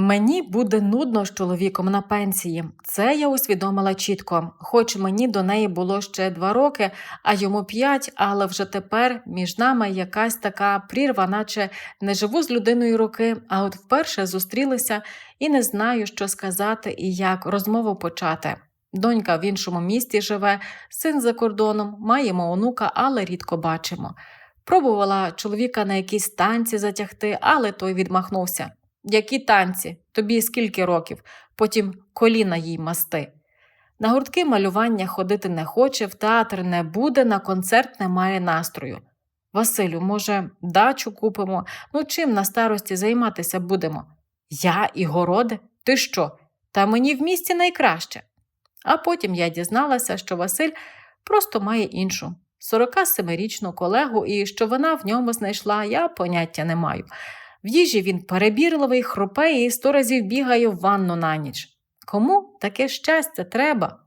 Мені буде нудно з чоловіком на пенсії. Це я усвідомила чітко. Хоч мені до неї було ще два роки, а йому п'ять, але вже тепер між нами якась така прірва, наче не живу з людиною роки, а от вперше зустрілися і не знаю, що сказати і як розмову почати. Донька в іншому місті живе, син за кордоном, маємо онука, але рідко бачимо. Пробувала чоловіка на якісь танці затягти, але той відмахнувся. Які танці? Тобі скільки років? Потім коліна їй масти. На гуртки малювання ходити не хоче, в театр не буде, на концерт немає настрою. Василю, може, дачу купимо? Ну чим на старості займатися будемо? Я і городи? Ти що? Та мені в місті найкраще. А потім я дізналася, що Василь просто має іншу 47-річну колегу, і що вона в ньому знайшла, я поняття не маю. В їжі він перебірливий, хрупе і сто разів бігає в ванну на ніч. Кому таке щастя треба?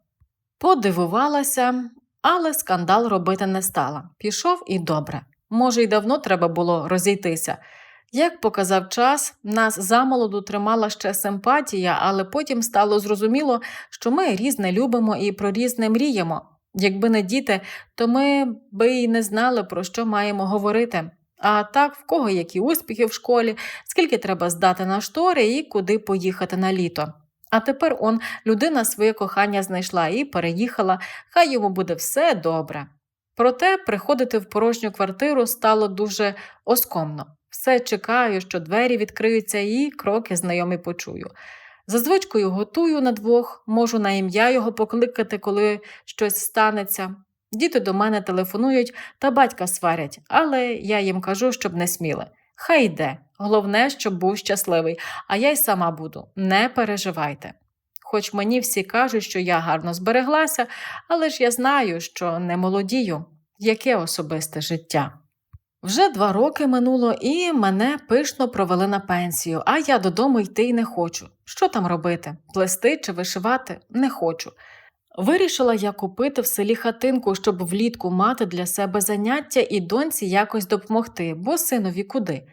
Подивувалася, але скандал робити не стала. Пішов і добре. Може, й давно треба було розійтися. Як показав час, нас замолоду тримала ще симпатія, але потім стало зрозуміло, що ми різне любимо і про різне мріємо. Якби не діти, то ми би й не знали, про що маємо говорити. А так, в кого які успіхи в школі, скільки треба здати на штори і куди поїхати на літо. А тепер он людина своє кохання знайшла і переїхала, хай йому буде все добре. Проте приходити в порожню квартиру стало дуже оскомно. Все чекаю, що двері відкриються і кроки знайомі почую. За звичкою готую на двох, можу на ім'я його покликати, коли щось станеться. Діти до мене телефонують та батька сварять, але я їм кажу, щоб не сміли. Хай йде. Головне, щоб був щасливий, а я й сама буду. Не переживайте. Хоч мені всі кажуть, що я гарно збереглася, але ж я знаю, що не молодію. Яке особисте життя. Вже два роки минуло, і мене пишно провели на пенсію, а я додому йти й не хочу. Що там робити? Плести чи вишивати? Не хочу. Вирішила я купити в селі хатинку, щоб влітку мати для себе заняття і доньці якось допомогти, бо синові куди.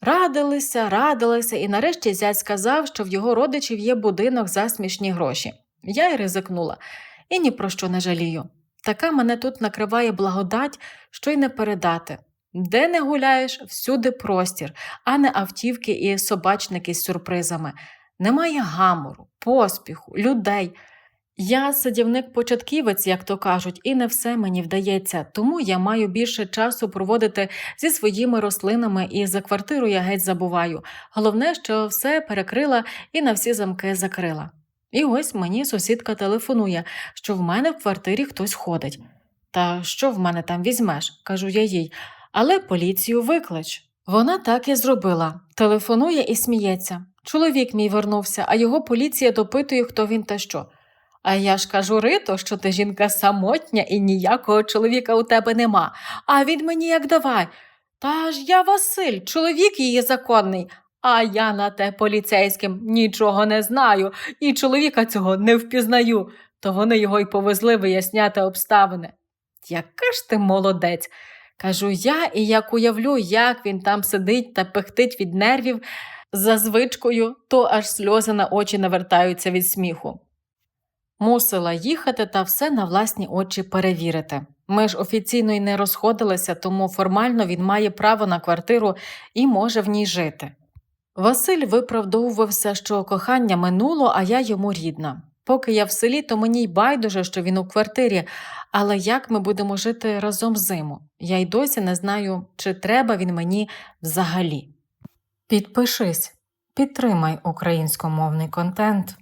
Радилися, радилися, і нарешті зять сказав, що в його родичів є будинок за смішні гроші. Я й ризикнула, і ні про що не жалію. Така мене тут накриває благодать, що й не передати. Де не гуляєш, всюди простір, а не автівки і собачники з сюрпризами. Немає гамору, поспіху, людей. Я садівник-початківець, як то кажуть, і не все мені вдається, тому я маю більше часу проводити зі своїми рослинами і за квартиру я геть забуваю. Головне, що все перекрила і на всі замки закрила. І ось мені сусідка телефонує, що в мене в квартирі хтось ходить. Та що в мене там візьмеш? кажу я їй, але поліцію виклич. Вона так і зробила. Телефонує і сміється. Чоловік мій вернувся, а його поліція допитує, хто він та що. А я ж кажу Рито, що ти жінка самотня і ніякого чоловіка у тебе нема. А він мені як давай. Та ж я Василь, чоловік її законний, а я на те поліцейським нічого не знаю і чоловіка цього не впізнаю, то вони його й повезли виясняти обставини. Яка ж ти молодець? Кажу я, і як уявлю, як він там сидить та пихтить від нервів за звичкою, то аж сльози на очі навертаються від сміху. Мусила їхати та все на власні очі перевірити. Ми ж офіційно й не розходилися, тому формально він має право на квартиру і може в ній жити. Василь виправдовувався, що кохання минуло, а я йому рідна. Поки я в селі, то мені й байдуже, що він у квартирі, але як ми будемо жити разом зиму? Я й досі не знаю, чи треба він мені взагалі. Підпишись, підтримай українськомовний контент.